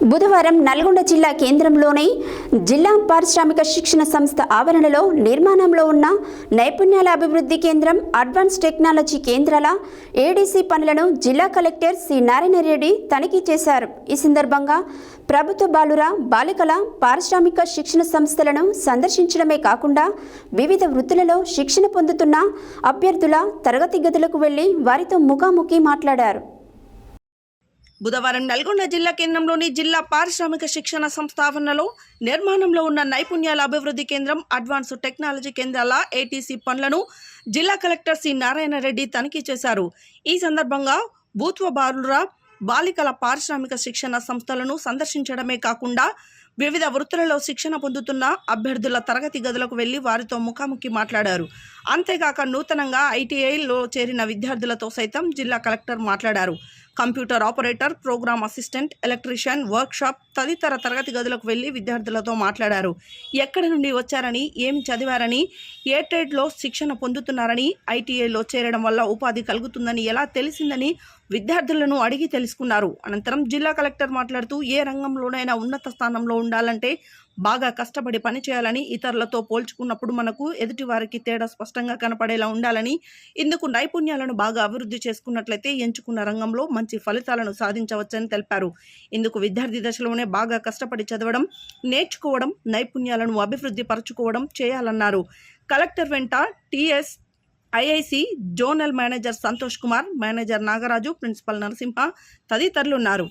బుధవారం నల్గొండ జిల్లా కేంద్రంలోని జిల్లా పారిశ్రామిక శిక్షణ సంస్థ ఆవరణలో నిర్మాణంలో ఉన్న నైపుణ్యాల అభివృద్ధి కేంద్రం అడ్వాన్స్ టెక్నాలజీ కేంద్రాల ఏడీసీ పనులను జిల్లా కలెక్టర్ సి నారాయణ రెడ్డి తనిఖీ చేశారు. ఈ సందర్భంగా ప్రభుత్వ బాలుర బాలికల పారిశ్రామిక శిక్షణ సంస్థలను సందర్శించడమే కాకుండా వివిధ వృత్తులలో శిక్షణ పొందుతున్న అభ్యర్థుల తరగతి గదులకు వెళ్ళి వారితో ముఖాముఖి మాట్లాడారు. బుధవారం నల్గొండ జిల్లా కేంద్రంలోని జిల్లా పారిశ్రామిక శిక్షణ సంస్థాపనలో నిర్మాణంలో ఉన్న నైపుణ్యాల అభివృద్ధి కేంద్రం అడ్వాన్స్ టెక్నాలజీ కేంద్రాల ఏటీసీ పనులను జిల్లా కలెక్టర్ సి. నారాయణ రెడ్డి తనిఖీ చేశారు. ఈ సందర్భంగా బూత్వ బాలుర బాలికల పారిశ్రామిక శిక్షణ సంస్థలను సందర్శించడమే కాకుండా వివిధ వృత్తులలో శిక్షణ పొందుతున్న అభ్యర్థుల తరగతి గదులకు వెళ్ళి వారితో ముఖాముఖి మాట్లాడారు. అంతేగాక నూతనంగా ఐటీఐలో చేరిన విద్యార్థులతో సైతం జిల్లా కలెక్టర్ మాట్లాడారు. Computer operator program assistant electrician workshop తదితర తరగతి గదులకు వెళ్ళి విద్యార్థులతో మాట్లాడారు. ఎక్కడి నుండి వచ్చారని ఏం చదివారని ఏ ట్రేడ్లో శిక్షణ పొందుతున్నారని ఐటీఐలో చేరడం వల్ల ఉపాధి కలుగుతుందని ఎలా తెలిసిందని విద్యార్థులను అడిగి తెలుసుకున్నారు. అనంతరం జిల్లా కలెక్టర్ మాట్లాడుతూ ఏ రంగంలోనైనా ఉన్నత స్థానంలో ఉండాలంటే బాగా కష్టపడి పనిచేయాలని ఇతరులతో పోల్చుకున్నప్పుడు మనకు ఎదుటి వారికి తేడా స్పష్టంగా కనపడేలా ఉండాలని ఇందుకు నైపుణ్యాలను బాగా అభివృద్ధి చేసుకున్నట్లయితే ఎంచుకున్న రంగంలో మంచి ఫలితాలను సాధించవచ్చని తెలిపారు. ఇందుకు విద్యార్థి దశలోనే బాగా కష్టపడి చదవడం నేర్చుకోవడం నైపుణ్యాలను అభివృద్ధి పరచుకోవడం చేయాలన్నారు. కలెక్టర్ వెంట TS IIC zonal manager Santosh Kumar manager Nagaraju principal Narasimha తదితరులున్నారు.